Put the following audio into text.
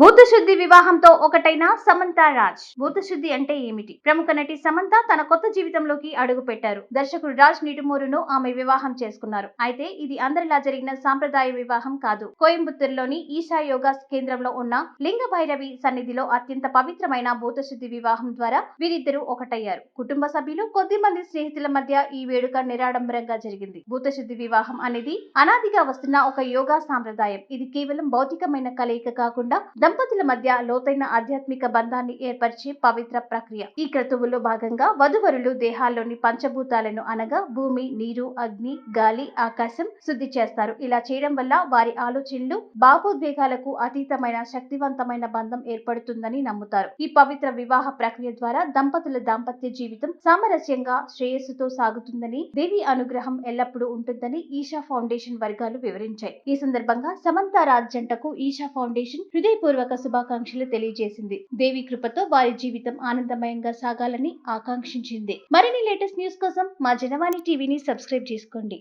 భూతశుద్ధి వివాహంతో ఒకటైన సమంత రాజ్. భూతశుద్ధి అంటే ఏమిటి? ప్రముఖ నటి సమంత తన కొత్త జీవితంలోకి అడుగు పెట్టారు దర్శకుడు రాజ్ నిడుమూరును ఆమె వివాహం చేసుకున్నారు. అయితే ఇది అందరిలా జరిగిన సాంప్రదాయ వివాహం కాదు. కోయంబత్తూరులోని ఈశా యోగా కేంద్రంలో ఉన్న లింగ భైరవి సన్నిధిలో అత్యంత పవిత్రమైన భూతశుద్ధి వివాహం ద్వారా వీరిద్దరూ ఒకటయ్యారు. కుటుంబ సభ్యులు కొద్ది మంది స్నేహితుల మధ్య ఈ వేడుక నిరాడంబరంగా జరిగింది. భూతశుద్ధి వివాహం అనేది అనాదిగా వస్తున్న ఒక యోగా సాంప్రదాయం. ఇది కేవలం భౌతికమైన కలయిక కాకుండా దంపతుల మధ్య లోతైన ఆధ్యాత్మిక బంధాన్ని ఏర్పరిచే పవిత్ర ప్రక్రియ. ఈ క్రతువులో భాగంగా వధువరులు దేహాల్లోని పంచభూతాలను అనగా భూమి నీరు అగ్ని గాలి ఆకాశం శుద్ధి చేస్తారు. ఇలా చేయడం వల్ల వారి ఆలోచనలు భావోద్వేగాలకు అతీతమైన శక్తివంతమైన బంధం ఏర్పడుతుందని నమ్ముతారు. ఈ పవిత్ర వివాహ ప్రక్రియ ద్వారా దంపతుల దాంపత్య జీవితం సామరస్యంగా శ్రేయస్సుతో సాగుతుందని దేవి అనుగ్రహం ఎల్లప్పుడూ ఉంటుందని ఈషా ఫౌండేషన్ వర్గాలు వివరించాయి. ఈ సందర్భంగా సమంత రాజ్ జంటకు ఈషా ఫౌండేషన్ హృదయపూర్వక శుభాకాంక్షలు తెలియజేసింది. దేవి కృపతో వారి జీవితం ఆనందమయంగా సాగాలని ఆకాంక్షించింది. మరిన్ని లేటెస్ట్ న్యూస్ కోసం మా జనవాణి టీవీని సబ్స్క్రైబ్ చేసుకోండి.